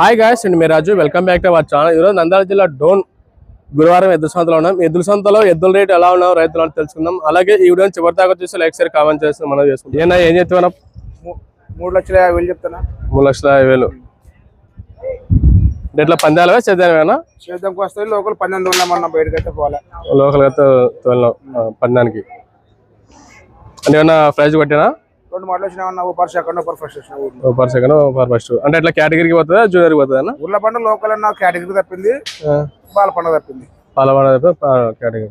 Hi guys and me Raju. Welcome back to our channel ఈరోజు నంద్యాల జిల్లా డోన్ గురువారం ఎద్దుల సంతలో ఉన్నాం. ఎద్దుల సంతలో ఎద్దుల రేటు ఎలా ఉన్నావు? రైతులు అని తెలుసుకుందాం. అలాగే ఈ వీడియోని చివరి దాకా చూసి లైక్ షేర్ కామెంట్ చేసి మనం చేసుకుంటాం ఏనా ఏం చెప్తున్నా మూడు లక్షల యాభై వేలు చెప్తానా మూడు లక్షల యాభై వేలు. ఇట్లా పందాలవే చేద్దామేనా చేద్దాంకి వస్తే లోకల్ పన్నెండు ఉన్నామన్న బయటకి అయితే పోలే. లోకల్గా తోలినాం పందానికి. అంటే ఏమన్నా ప్రైజ్ కొట్టినా? రెండు మాటలు వచ్చినామన్న ఓ పర్ సెకండ్ పర్ ఫస్ట్ వచ్చిన పర్ సెకండ్ పర్ ఫస్ట్ అంటే ఇట్లా కేటగిరీకి పోతుందా జూనియర్కి పోతుందా ఊర్ల పండుగ లోకల్ అన్న కేటగిరీ తప్పింది. బాల పండుగ తప్పింది. పాలవాడ కేటగిరీ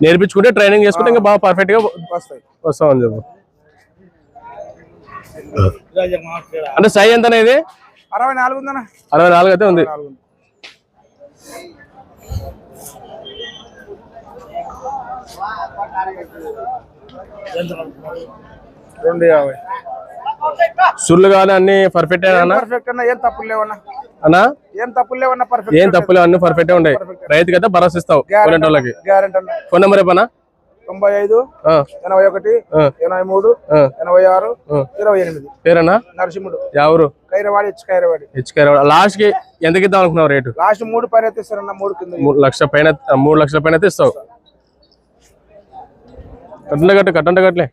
నేర్పించుకుంటే ట్రైనింగ్ చేసుకుంటే ఇంకా బాగా పర్ఫెక్ట్గా వస్తాయి. వస్తామని చెప్పు. అంటే సై ఎంత ఇది? అరవై నాలుగు ఉందన్న. అరవై నాలుగు అయితే ఉంది. రెండు యాభై. సుర్లు కానీ అన్ని పర్ఫెక్ట్ అన్న పర్ఫెక్ట్ అన్న? ఏం తప్పులు లేవన్నా? అన్నా? ఏం తప్పులు లేవన్నా? పర్ఫెక్ట్ ఏం తప్పులు అన్ని పర్ఫెక్ట్ ఉన్నాయి రైతుకి అయితే భరోసా ఇస్తావు వాళ్ళకి ఫోన్ నెంబర్ ఏపనా తొంభై ఐదు ఎనభై ఒకటి ఎనభై మూడు ఎనభై ఆరు ఇరవై ఎనిమిది. పేరన్నా? నరసింహుడు. ఎవరు కైరవాడి హెచ్ కైరవాడి. హెచ్కే లాస్ట్కి ఎంతకి ఇద్దాం అనుకున్నావు రేటు? లాస్ట్ మూడు పైన ఎత్తిస్తారన్న మూడు కింద మూడు లక్షల పైన మూడు లక్షల పైన ఇస్తావు కట్టండి కట్టు కట్టండి కట్టలే.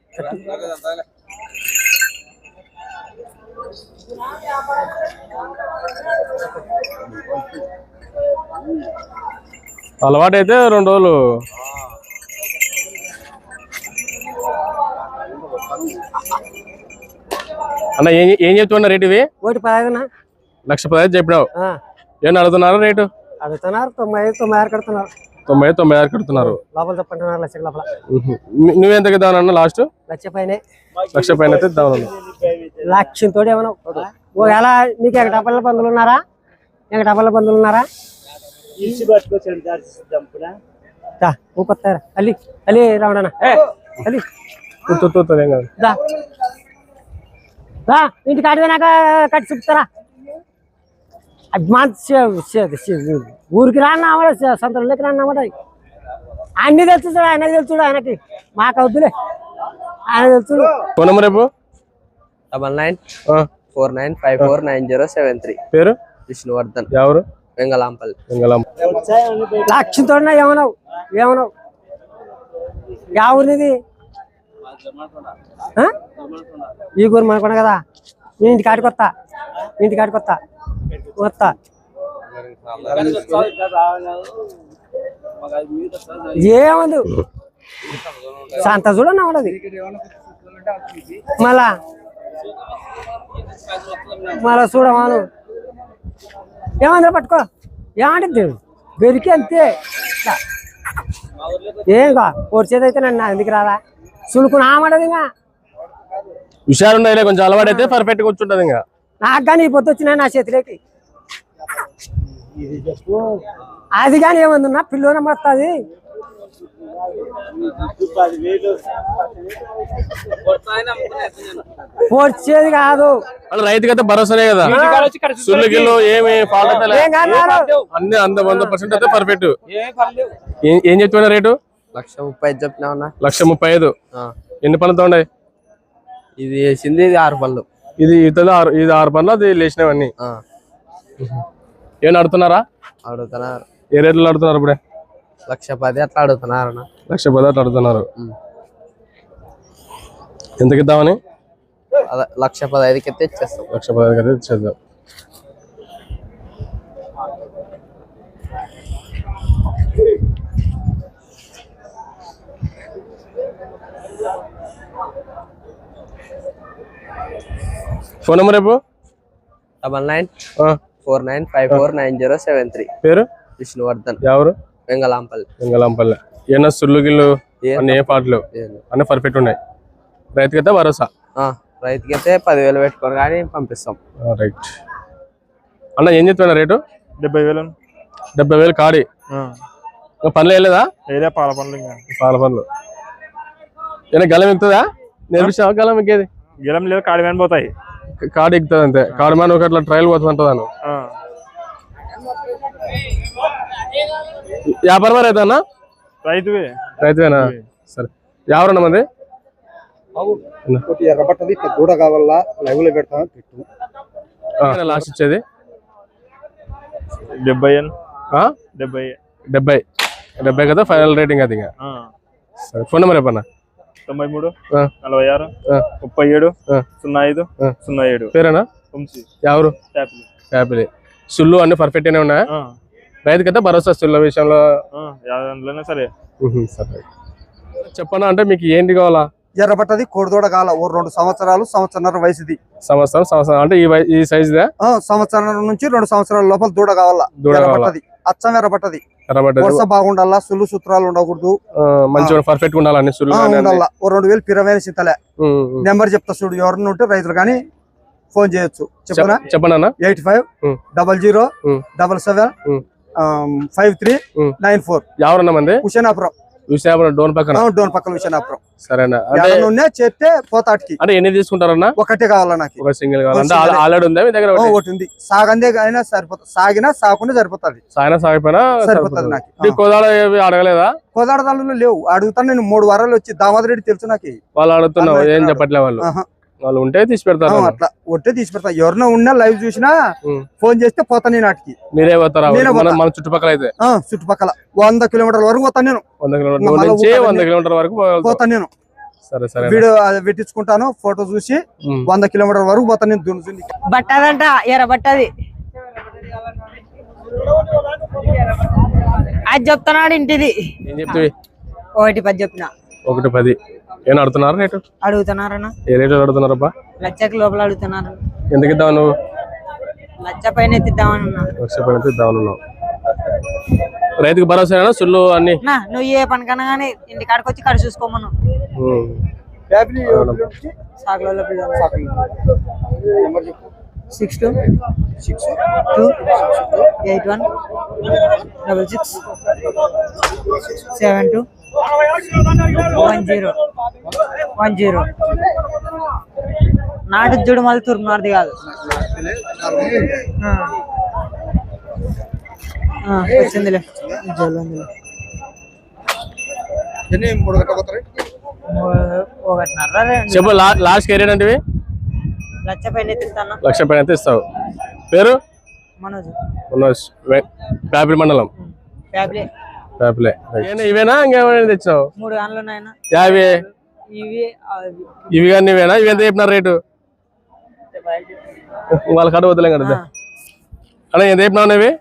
అలవాటు అయితే రెండు రోజులు. అన్న ఏం ఏం చెప్తున్నా రేటు ఇవి? ఒకటి పదహైదునా? లక్ష పదహైదు చెప్పినావు. ఆ, ఏం అడుగుతున్నారు రేటు? అడుగుతున్నారు తొంభై ఐదు తొంభై ఆరు కడుతున్నారు. తొంభై తొంభై ఆరు కడుతున్నారు. లోపల తప్పంటున్నారు లక్ష లోపల. మ్మ్. ను- నువ్వెంతకి ఇద్దామన్నా లాస్ట్? లక్ష పైనే. లక్ష పైన ఇద్దామన్నా లక్షంతో ఏమన్నా ఒకవేళ నీకు ఎగటపల్ల బంధువులు ఉన్నారా? ఎగటపల్ల బంధువులు ఉన్నారా? ఊపొత్తారా అల్లి రావడనా ఇంటికి అడిగినాక కట్టి చూపుతారా? ఊరికి రాన్నమాట సొంతలోకి రాన్నమాట అన్ని తెలుసు ఆయనకి తెలుసుడు ఆయనకి మాకు వద్దులే. ఆయన తెలుసుడు ఫోన్ నెంబర్ రేపు double nine four nine five four nine zero seven three. పేరు? విష్ణువర్ధన్. ఎవరు? వెంగళాంపల్లి వెంగళం లక్ష్యంతో ఏమన్నావు ఏమన్నావు ఆ? ఈ ఊరు మనకున్న కదా. నీ ఇంటికి ఆడికి వస్తా నీ ఇంటికి ఆడికి వస్తా ఏముంది? సంత చూడన్నా ఉండదు మళ్ళా. మళ్ళా చూడమాను ఏమందరూ పట్టుకో. ఏమంటుంది బెరికి అంతే. ఏంగా పొడిచేది అయితే నన్ను ఎందుకు రాదా సులుకుని ఆమడది ఇంకా. హుషారు కొంచెం అలవాటు అయితే పర్ఫెక్ట్గా కూర్చుంటది ఇంకా. నాకు కానీ ఈ పొద్దు వచ్చినా నా చేతిలోకి. అది కానీ ఏమందున్నా పిల్లోనే వస్తుంది పొడిచేది కాదు. రైతుకి అయితే భరోసానే కదా. సుల్లు గిల్లు ఏమి ఫాల్ట్ కాదు అన్ని అంద వంద పర్సెంట్ అయితే పర్ఫెక్ట్ ఏం- ఏం చెప్తున్నా రేటు? లక్ష ముప్పై ఐదు చెప్పినా ఉన్నా లక్ష ముప్పై ఐదు. ఎన్ని పనులతో ఉన్నాయి? ఇది వేసింది ఇది ఆరు పళ్ళు. ఇది ఇతలు ఆరు ఇది ఆరు పనులు అది లేచినవన్నీ. ఏం నడుతున్నారా అడుగుతున్నారు ఏ రేట్లు నడుతున్నారు ఇప్పుడే? లక్ష పది అట్లా అడుగుతున్నారు లక్ష పది అట్లా నడుతున్నారు ఉమ్. ఎంతకి ఇద్దామని? అదే లక్ష పదహైదుకి అయితే ఇచ్చేస్తాం. లక్ష పది అయితే ఇచ్చేద్దాం. ఫోన్ నెంబర్ రేపు double nine four nine five four nine zero seven three. పేరు? విష్ణువర్ధన్. ఎవరు? వెంగళాంపల్లి. వెంగళంపల్లి. ఏమన్నా సుల్లు గిల్లు ఏం అన్ని ఏ పాటలు? ఏం. అన్ని పర్ఫెక్ట్ ఉన్నాయి. రైతుకైతే భరోసా. ఆ, రైతుకైతే పదివేలు పెట్టుకొని కానీ పంపిస్తాం. రైట్. అన్న ఏం చెప్తున్నా రేటు? డెబ్బై వేలు డెబ్బై వేలు కాడి పనులు వేయలేదా? ఏరియా పాల పనులు పాల పనులు. ఏమైనా గలం ఎక్కుతుందా? నేర్పించావా గలం ఎక్కేది? గెలం లేదు కాడి పోతాయి. కాడు ఎక్కుతుంది అంతే. కాడు మీద ఒక అట్లా ట్రయల్ పోతుంది అంటదాను. వ్యాపారం రైతు రైతువే. రైతువేనా? సరే. ఎవరన్నా మంది? ఒకటి ఎర్రబట్టది ఇట్లా దూడ కావాలా లైవ్లో పెడతాను పెట్టు లాస్ట్ ఇచ్చేది? డెబ్బై? డెబ్బై. డెబ్బై. డెబ్బై కదా ఫైనల్ రేటింగ్ అది ఇంకా. సరే ఫోన్ నెంబర్ చెప్పన్నా? తొంభై మూడు. నలభై ఆరు ఆ. ముప్పై ఏడు. సున్నా ఐదు. సున్నా ఏడు. పేరేనా? వంశీ. ఎవరు? సుల్లు అన్ని పర్ఫెక్ట్ గానే ఉన్నాయా? రైతు కదా భరోసా సుల్ల విషయంలో? సరే. చెప్పనా అంటే మీకు ఏంటి కావాలా? ఎర్రబట్టది కోడిదోడ కాల ఓ రెండు సంవత్సరాలు సంవత్సరాల వయసుది. సంవత్సరం సంవత్సరం. అంటే ఈ వై- ఈ సైజుదా ఆ, సంవత్సరం నుంచి రెండు సంవత్సరాల లోపల దూడ కావాలా? దూడ కావాలా? అచ్చం ఎర్రబట్టది. వరుస బాగుండాలా సుల్లు సూత్రాలు ఉండకూడదు మంచిగా పర్ఫెక్ట్ ఉండాలి అన్ని సుల్లు ఆ, కానీ అన్ని. ఉండాలా ఓ రెండు వేలు పిరవైన సింతలే. నెంబర్ చెప్తా చూడు ఎవరన్నా ఉంటే రైతులు కానీ ఫోన్ చేయొచ్చు చెప్పనా చెప్- చెప్పండి అన్న eight five. Double zero. Double seven. Five three. Nine four ఎవరన్నా మంది హుషేనాపురం విశాఖపట్నం డోన్ పక్కన? డోన్ పక్కన హుషేనాపురం సరేనా. అంటే చేస్తే పోతాటికి. అంటే ఎన్ని తీసుకుంటారన్నా? ఒకటే కావాలా నాకు? ఒక సింగిల్ కావాలి? అంటే ఒక single. ఆల్రెడీ ఉందా మీ దగ్గర ఒకటి? ఉంది. సాగందే అయినా సరిపోతుంది సాగినా సాకుండా సరిపోతుంది. సాయన సాగిపోయినా సరిపోతుంది నాకు. కోదాడ అడగలేదా? కోదాడదాళ్ళు లేవు. అడుగుతాను నేను మూడు వారాలు వచ్చి దామోదర్ రెడ్డి తెలుసు నాకు. వాళ్ళు అడుగుతున్నావు ఏం చెప్పట్లే వాళ్ళు. వాళ్ళు ఉంటే తీసి పెడతారు అట్లా ఒట్టే తీసి పెడతా ఎవరినో ఉన్నా లైవ్ చూసినా. ఫోన్ చేస్తే పోతా నేను నాటికి మీరే పోతారా? నేనే మన చుట్టుపక్కల అయితే? ఆ, చుట్టుపక్కల. వంద కిలోమీటర్ల వరకు పోతాను నేను. వంద కిలోమీటర్ వంద కిలోమీటర్ వరకు. పోతాను నేను. సరే సరే. వీడియో అది పెట్టించుకుంటాను ఫోటో చూసి. వంద కిలోమీటర్ వరకు పోతాను నేను దున్నుతుంది బట్టదంట ఎర్ర బట్టది. అది చెప్తున్నాడు ఇంటిది. ఏం చెప్తివి? ఒకటి పది చెప్పిన. ఒకటి పది. ఏం అడుగుతున్నారు రేటు? అడుగుతున్నారన్న. ఏ రేటు అడుగుతున్నారబ్బా? లచ్చకి లోపల అడుగుతున్నారు. ఎందుకు ఇద్దాం నువ్వు? లచ్చ పైన ఎత్తిద్దామన్నా లక్ష పైన ఇద్దాం ఉన్నావు. రైతుకు భరోసా సుల్లు అన్ని? నా నువ్వు ఏ పనికన్నా కానీ ఇంటి కాడికి వచ్చి కడ చూసుకోమను. ఉమ్. సాగులలో six two. Six. Two. Eight one. Double six. Seven two. One zero. One zero. నాటు చూడు మళ్ళీ తూర్పు నాటిది కాదు. ఆ. ఆ, వచ్చిందిలే. ఒకటిన్నర రెండు. చెప్పు లాస్ట్ కెరీర్ అంటే పైన లక్ష పైన అయితే ఇస్తావు పేరు? మనోజ్. మనోజ్. ప్యాపిల్ మండలం? ఫ్యాబ్లే. ప్యాపిలే ఇవేనా? ఇంకేమైనా తెచ్చినావు? మూడు యాభై ఇవి ఇవి కానీ ఇవేనా? ఇవి ఎంత చెప్పినారు రేటు? వాళ్ళ కాడ వదిలేం కదా అన్న ఎంత చెప్పినావు ఇవి?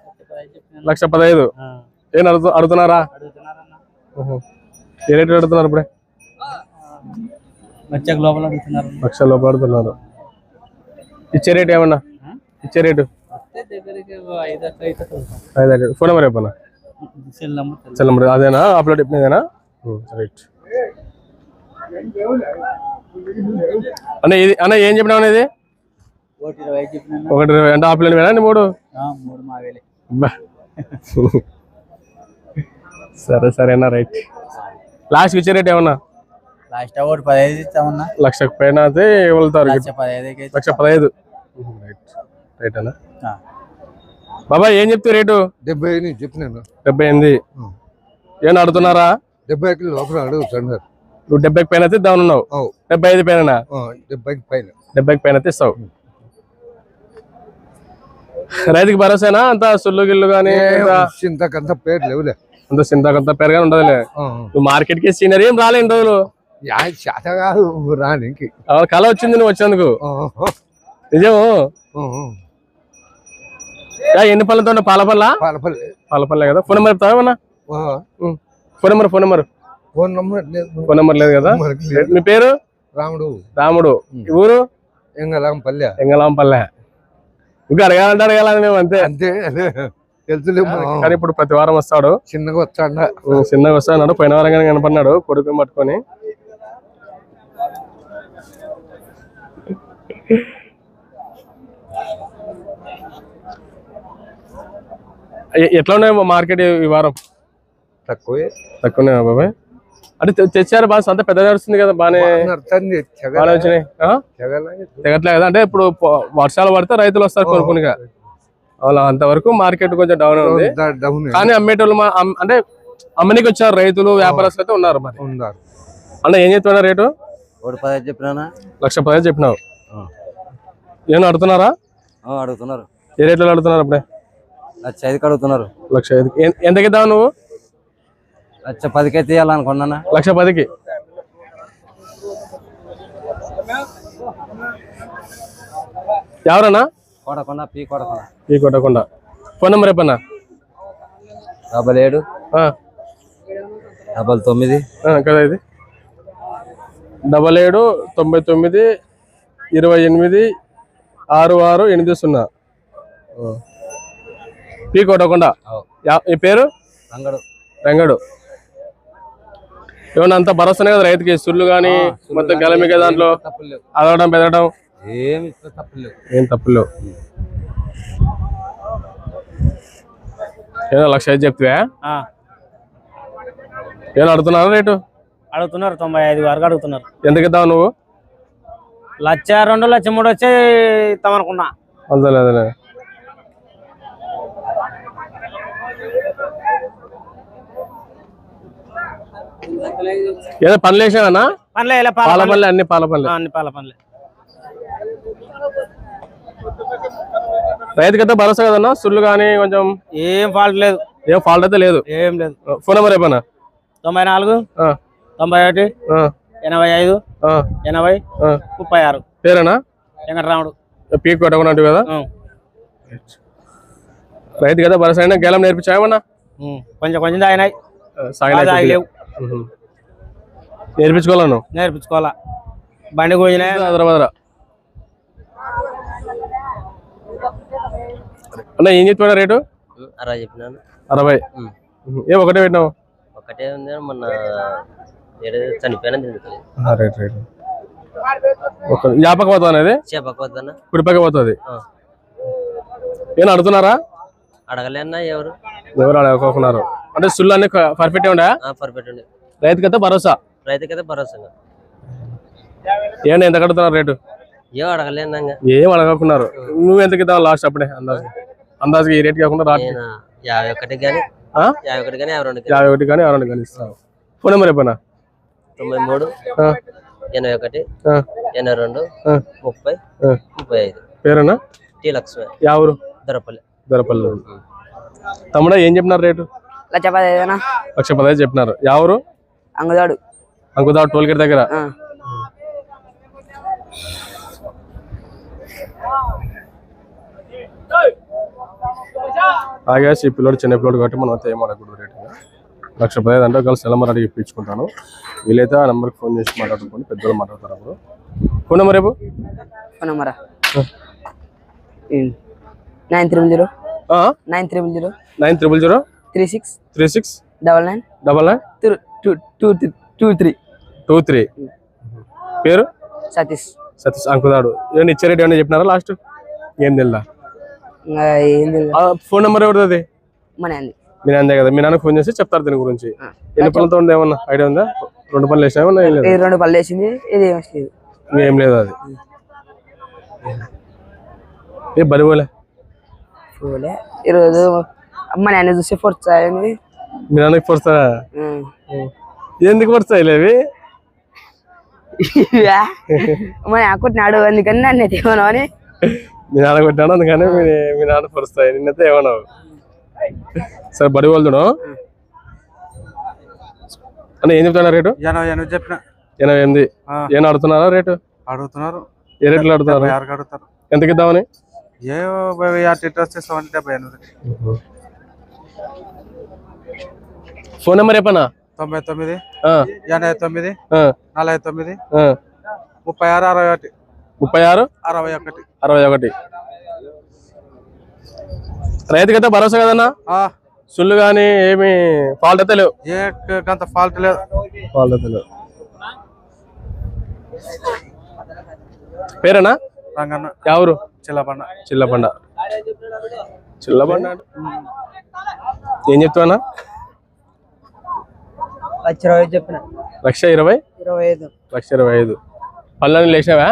లక్ష పదహైదు. ఏం అడుగు అడుగుతున్నారా. ఏ రేటు అడుగుతున్నారు ఇప్పుడే? వచ్చాక లోపల అడుగుతున్నారు. లక్ష లోపల అడుగుతున్నారు. ఇచ్చే రేటు ఏమన్నా? ఇచ్చే రేటు. ఫోన్ నెంబర్ చెప్పన్నా సెల్ నెంబర్ అదేనా? అప్లోడ్ చెప్పినదేనా? రైట్. అన్న ఇది అన్న ఏం చెప్పినావు అన్న ఇది? ఒకటి ఇరవై అంటే ఆప్లైన్ వేనా మూడు? బా. సరే సరేనా రైట్. లాస్ట్ ఇచ్చే రేట్ ఏమన్నా? లాస్ట్ ఒకటి పదహైదు ఇస్తామన్నా. లక్ష పైన అయితే వెళ్తారు లక్ష పదహైదుకి అయితే లక్ష పదహైదు. రైట్ రైట్ అన్న. బాబా ఏం చెప్తే రేటు? డెబ్బై ఎనిమిది చెప్పినాను డెబ్బై ఎనిమిది. ఏమన్నా అడుగుతున్నారా? డెబ్బైకి లోపల అడుగుతున్నారు నువ్వు డెబ్బైకి పైన అయితే ఇద్దాం ఉన్నావు. డెబ్బై ఐదు పైన డెబ్బైకి పైన. డెబ్బైకి పైన అయితే ఇస్తావు. రైతుకి భరోసానా? అంత సుల్లు గిల్లు కానీ చింతకంత పేరు లేవులే. అంత సింతకంత పెరగా ఉండదులే. నువ్వు మార్కెట్కి సీనరీ ఏం రాలే ఇన్ని రోజులు. కళ వచ్చింది నువ్వు వచ్చినందుకు. ఆ, నిజం ఎన్ని పళ్ళతో పాలపల్లి పాల పళ్ళే? కదా. ఫోన్ నెంబర్ చెప్తావా phone number phone number. Phone number లేదు. ఫోన్ నెంబర్ లేదు కదా. మీ పేరు? రాముడు. రాముడు. ఊరు? ఎంగలాం పల్లె ఎంగలాంపల్లె ఇంకా అడగాలంటే అడగాలని మేము అంతే. అంతే. తెలుసులేము. కానీ ఇప్పుడు ప్రతి వారం వస్తాడు. చిన్నగా వచ్చాడ చిన్నగా వస్తాడు. పోయిన వారం కానీ కనపడినాడు. కొడుకుని పట్టుకొని. ఎట్లా ఉన్నాయి మార్కెట్ ఈ వారం? తక్కువే. తక్కువనే బాబాయ్? అంటే తెచ్చారు బాగా సంత పెద్ద నడుస్తుంది కదా బానే నడుతుంది బాగానే వచ్చినాయి. ఆ? తెగట్లే కదా అంటే ఇప్పుడు వర్షాలు పడితే రైతులు వస్తారు కొనుక్కునిగా అలా అంతవరకు మార్కెట్ కొంచెం డౌన్ ఉంది. డౌన్ కానీ అమ్మేటోళ్ళు అంటే అమ్మనికి వచ్చారు రైతులు వ్యాపారస్తులు అయితే ఉన్నారు మరి. ఉన్నారు. అన్న ఏం చెప్తున్నా రేటు? లక్ష పదహైదు చెప్పినావు. ఏమన్నా అడుగుతున్నారా? అడుగుతున్నారు. ఏ రేట్లో అడుగుతున్నారు అప్పుడే? లక్ష ఐదుకి అడుగుతున్నారు. లక్ష ఐదు ఎన్- ఎంతకి ఇద్దావు నువ్వు? లక్ష పదికే తీయాలనుకున్నానా లక్ష పదికి. ఎవరన్నా? కొడకుండా పీ కొడకుండా. ఈ కొట్టకుండా ఫోన్ నెంబర్ చెప్పన్నా? డబల్ ఏడు. డబల్ తొమ్మిది. కదా ఇది. డబల్ ఏడు తొంభై తొమ్మిది ఇరవై ఎనిమిది ఆరు ఆరు ఎనిమిది సున్నా. ఆ. పీ కొట్టకుండా ఈ పేరు? అంగడు రంగడు. ఏమన్నా అంత భరోసానే కదా రైతుకి? సుళ్ళు కానీ మొత్తం గలమిక దాంట్లో అదవడం పెరగడం ఏమి ఏం తప్పులు ఏదో లక్ష ఐదు చెప్తావా ఏమో అడుగుతున్నారా రేటు? అడుగుతున్నారు తొంభై ఐదు వరకు అడుగుతున్నారు. ఎందుకు ఇద్దావు నువ్వు? లక్ష రెండు లక్ష మూడు వచ్చి ఇస్తామనుకున్నా. అంతలే అదేలే ఏదో పనులు వేసావన్నా పనిలే పాల పనులే. అన్ని పాల పనులే. అన్ని పాల పనులే. రైతుకైతే భరోసా కదన్నా? సుళ్ళు కానీ కొంచెం ఏం ఫాల్ట్ లేదు. ఏం ఫాల్ట్ అయితే లేదు. ఏం లేదు. ఫోన్ నెంబర్ చెప్పనా? తొంభై నాలుగు తొంభై ఒకటి ఎనభై ఐదు ఎనభై. ముప్పై ఆరు. పేరేనా? వెంకటరాముడు. పీక్ కొట్టకున్నట్టు కదా. రైతు కదా భరోసా అయినా గేలం నేర్పించామన్నా. కొంచెం కొంచెం తాగినాయి. తాగలేవు. నేర్పించుకోవాలను నేర్పించుకోవాలా బండి కూజినాయి హైదరాబాద్ అన్న ఏం చెప్తున్నా రేటు? అలా చెప్పినాను. అరవై. ఏ ఒకటే పెట్టినావు? ఒకటే ఉంది మొన్న చనిపోయినా తిరుగుతుంది. Right right. ఒక యాపక పోతుంది అనేది? చేపకు వద్దన్న కుడిపక్క పోతుంది ఆ. ఏం అడుగుతున్నారా? అడగలేనా ఎవరు? ఎవరు అడగకున్నారు అంటే అన్ని పర్ఫెక్ట్ ఉండే? పర్ఫెక్ట్ ఉండి. రైతుకైతే భరోసా? రైతుకైతే భరోసా ఏమన్నా ఎంత కడుతున్నారు రేటు? ఏం అడగలేనా ఏం అడగకున్నారు? నువ్వు ఇద్దావు లాస్ట్ అప్పుడే అందాజు అందాజు ఈ రేట్ కాకుండా యాభై ఒకటి కానీ? యాభై ఒకటి కానీ యాభై రెండు యాభై ఒకటి కానీ రెండు కానీ ఇస్తావు. ఫోన్ నెంబర్ చెప్పనా? తొంభై మూడు ఎనభై ఒకటి ఆ, ఎనభై రెండు ఆ. ముప్పై ఆ. ముప్పై ఐదు. పేరేనా టీ లక్ష్మి. యా ఊరు దొరపల్లి. దొరపల్లి. తమ్ముడా ఏం చెప్పినారు రేటు? లక్ష పదిహేనా లక్ష పదహైదు చెప్పినారు. ఊరు అంగుదాడు. అంకుదా టోల్ గేట్ దగ్గర. ఆగేసి ఈ పిల్లోడు చిన్న పిల్లోడు కాబట్టి మనం అంతా ఏం అడగకూడదు రేటు. లక్ష పదహైదు అంటే ఒకవేళ సెల్ నెంబర్ అడిగి ఇప్పించుకుంటాను? వీలైతే ఆ నెంబర్కి ఫోన్ చేసి మాట్లాడుకోండి పెద్దలు మాట్లాడతారు అప్పుడు ఫోన్ నెంబర్ రేపు phone నెంబరా? Nine triple zero. Nine triple zero. Nine triple zero. Three six. Three six. Double nine. Double nine. Two two two three. Two three. పేరు? సతీష్. సతీష్ అంకుదాడు ఏమైనా ఇచ్చే రేట్ ఏమైనా చెప్పినారా లాస్ట్? ఏం తెలియదు ఫోన్ నెంబర్ ఎవరిది? మన అంది. మీ నాన్నే కదా మీ నాన్న ఫోన్ చేసి చెప్తారు దీని గురించి. ఎన్ని పనులతో ఉంది ఏమన్నా? ఐడియా ఉందా? రెండు పనులు వేసినా ఏమన్నా ఏం లేదు. ఇది రెండు పళ్ళు వేసింది ఇది లేదు ఏం లేదు అది. ఏ బలిపోలే పోలే ఈరోజు అమ్మ నేను చూసి ఫోర్త్ అయింది మీ నాన్నకి పొడుస్తా ఎందుకు పొడుస్తాయి లేవి అమ్మ అనుకుంటున్నాడు అందుకని నన్ను ఏమన్నా అని. మీ నాన్న కొట్టాడు అందుకని మీ నాన్న పొడుస్తాయి నిన్నైతే ఏమన్నావు? సరే బడి వాళ్ళు అన్న ఏం చెప్తున్నా రేటు? ఎనభై ఎనిమిది చెప్పిన. ఎనభై ఎనిమిది. ఏం అడుగుతున్నారా రేటు? అడుగుతున్నారు. ఏ రేట్లు ఆరుకి అడుగుతారు. ఎంతకి ఇద్దామని? ఏ ఫోన్ నెంబర్ చెప్పనా? తొంభై తొమ్మిది ఆ, ఎనభై తొమ్మిది ఆ, నలభై తొమ్మిది ఆ. ముప్పై ఆరు అరవై ఒకటి. ముప్పై ఆరు? అరవై ఒకటి. అరవై ఒకటి. రైతుకైతే భరోసా కదన్నా? ఆ, సుళ్ళు కానీ ఏమి ఫాల్ట్ అయితే లేవు అంత ఫాల్ట్ లేదు. ఫాల్ట్ అయితే లేవు. పేరేనా? రంగన్న. ఎవరు చిల్లబండ చిల్లబండ చిల్లబండ? ఏం చెప్తావన్నా? లక్ష ఇరవై చెప్పిన. లక్ష ఇరవై? ఇరవై ఐదు. లక్ష ఇరవై ఐదు. పళ్ళని లేచినావా?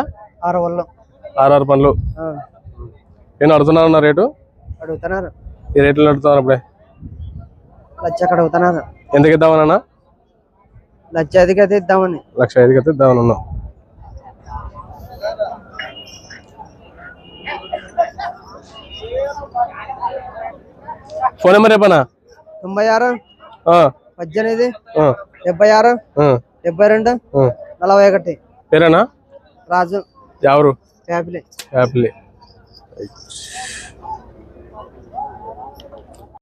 ఆరు వాళ్ళు ఆర్ఆర్ పనులు నేను అడుగుతున్నాను రేటు? అడుగుతున్నారు ఈ రేట్లు అడుగుతున్నారు అప్పుడే? లక్ష అడుగుతున్నారు ఎంతకి ఇద్దామన్నా లక్ష ఐదుకి అయితే ఇద్దామని. లక్ష ఐదుకి అయితే ఇద్దామని ఉన్నాం ఫోన్ నెంబర్ చెప్పనా? తొంభై ఆరు పద్దెనిమిది డెబ్బై ఆరు డెబ్బై రెండు. నలభై ఒకటి. పేరేనా? రాజు. ఎవరు ఫ్యామిలీ యాపిల్.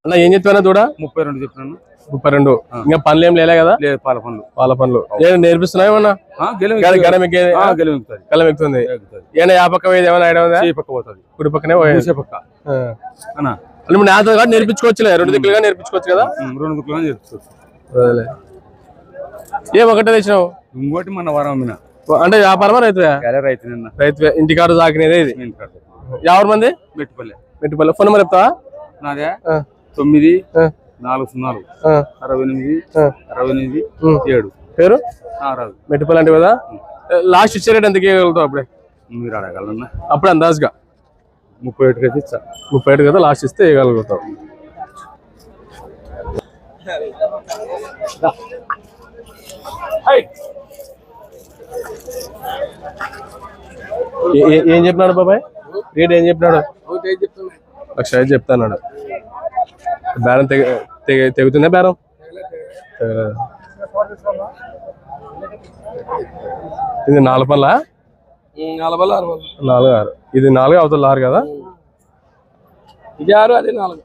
అన్న ఏం చెప్తానా చూడ ముప్పై రెండు చెప్పినాను. ముప్పై రెండు. ఇంకా పనులు ఏం లేలే కదా? లేదు పాల పనులు పాల పనులు ఏం నేర్పిస్తున్నావు ఏమన్నా? గల- ఎక్కుతుంది. ఏమైనా యా పక్క పోయేది ఏమైనా ఐడియా ఉందా? పక్క పోతుంది. కుడి పక్కనే పోయేది. పక్క. ఆ. అన్నా. నాతో కూడా నేర్పించుకోవచ్చులే. రెండు దిక్కులుగా నేర్పించుకోవచ్చు కదా? రెండు చెప్తుంది అదేలే. ఏం ఒకటే తెచ్చినావు? ఇంకోటి మన వారం అంటే వ్యాపారమా రైతువే? రైతు నిన్న రైతు ఇంటికాడు సాకినేదే ఇది. ఎవరి మంది? మెట్టుపల్లె. మెట్టుపల్లి. ఫోన్ నెంబర్ చెప్తావా? నాదే? ఆ. తొమ్మిది. నాలుగు సున్నాలు. అరవై ఎనిమిది. అరవై ఎనిమిది. ఏడు. పేరు? ఆరాదు మెట్టుపల్లి అంటే కదా? లాస్ట్ ఇచ్చే రేట్ ఎంతకి ఇవ్వగలుగుతావు అప్పుడే? మీరు అడగలన్నా. అప్పుడే అందాజుగా. ముప్పై ఒకటికి అయితే ఇచ్చా. ముప్పై ఏడు కదా లాస్ట్ ఇస్తే ఇవ్వగలుగుతావు. ఏ- ఏ- ఏం చెప్పినాడు బాబాయ్? రేట్ ఏం చెప్పినాడు? లక్ష ఐదు చెప్తాన్నాడు. బేరం తెగ తెగ- తెగుతుందా బేరం. ఇది నాలుగు పళ్ళ నాలుగు ఆరు. ఇది నాలుగు అవతల ఆరు కదా? ఇది ఆరు అది నాలుగు.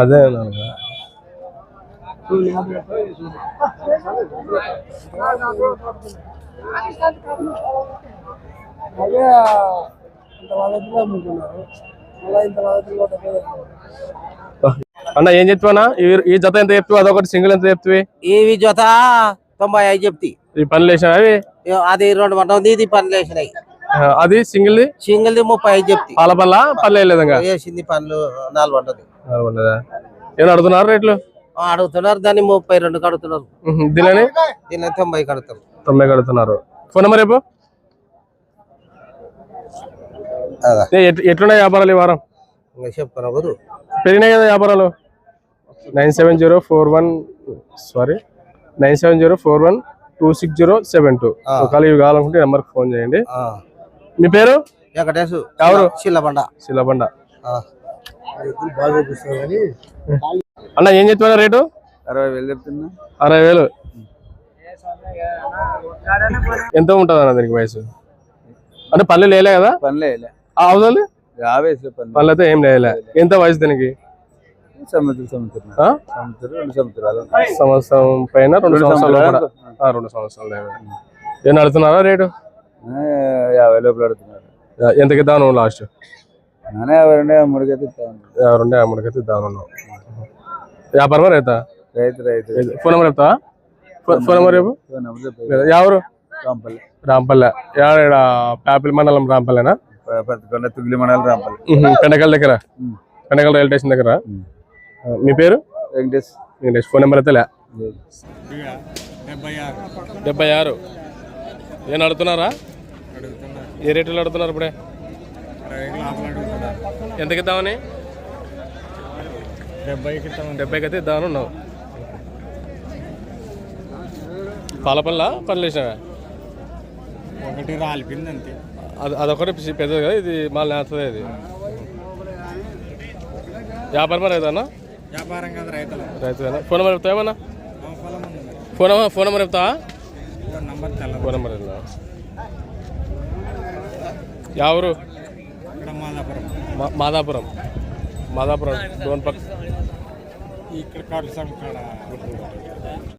అదే నాలుగు. అన్న ఏం చెప్తావా ఈ జత ఎంత చెప్తావు? అదొకటి సింగిల్ ఎంత చెప్తావి? ఇవి జత తొంభై ఐదు చెప్తి. ఈ పనులు వేసినా అవి? అది రెండు వంట ఉంది ఇది పనులు వేసినాయి అది సింగిల్ ది సింగిల్ ది ముప్పై ఐదు చెప్తి. పాల వేయలేదు ఇంకా వేసింది పనులు నాలుగు వంటది ఏం అడుగుతున్నారు రేట్లు? అడుగుతున్నారు దాన్ని ముప్పై రెండు కడుతున్నారు దీనిని దీన్ని తొంభై కడతారు తొంభై కడుతున్నారు ఫోన్ నెంబర్ రేపు అదా. ఏ, ఎట్- ఎట్లున్నాయి వ్యాపారాలు ఈ వారం? చెప్తాను పెరిగినాయి కదా వ్యాపారాలు? Nine seven zero four one sorry nine seven zero four one two six zero seven two. ఒకవేళ ఇవి కావాలనుకుంటే నెంబర్కి ఫోన్ చేయండి. మీ పేరు? వెంకటేశ్. ఎవరు? శిల్లబండ శిలబండ. ఆ. అన్న ఏం చెప్తున్నా రేటు? అరవై వేలు చెప్తున్నా. అరవై వేలు. ఎంత ఉంటుంది అన్న దీనికి వయసు? అంటే పల్లె లేలే కదా? పనులే ఆ పల్లె అయితే ఏం లేలే ఎంత వయసు దీనికి? సముద్రం రెండు సముద్రాలు సంవత్సరం పైన రెండు సంవత్సరాలు సంవత్సరాలు. రెండు సంవత్సరాలు. ఏం రేటు? యాభై లోపల అడుగుతున్నారు ఎంతకి ఇద్దాం నువ్వు లాస్ట్? నానే యాభై రెండు మూడుకైతే ఇస్తాను. రెండే అమ్మడికైతే ఇద్దాం నువ్వు వ్యాపారమా రైతా? రైతు రైతు. ఫోన్ నెంబర్ చెప్తావా? ఫోన్ నెంబర్ రేపు ఎవరు? రాంపల్లి. రాంపల్లె. ఏడ ప్యాపిల్ మండలం రాంపల్లెనా? పత్తికొండ తుగ్లి మండలం రాంపల్లి. ఉహు, పెండకల్ దగ్గర. పెండకల్ రైల్వే స్టేషన్ దగ్గర? మీ పేరు? వెంకటేష్. వెంకటేష్. ఫోన్ నెంబర్ అయితే లే. డెబ్బై ఆరు. ఏం అడుగుతున్నారా? ఏ రేట్లు అడుగుతున్నారు ఇప్పుడే? ఎంతకి ఇద్దామని? డెబ్బైకి అయితే ఇద్దామని ఉన్నావు. పాలపల్ల పనులు వేసినావా ఒకటి రాలిపోయింది అంతే. అది అదొకటి పెద్దది కదా ఇది మళ్ళీ నేస్తుంది ఇది. వ్యాపారం రైతానా వ్యాపారం కదా రైతులు. రైతు ఫోన్ నెంబర్ చెప్తావా ఏమన్నా? ఫోన్ నెంబర్ ఫోన్ నెంబర్ చెప్తావా? Phone number. ఎవరు మాదాపురం. మాదాపురం. మాదాపురం. డోన్ పక్క ఇక్కడ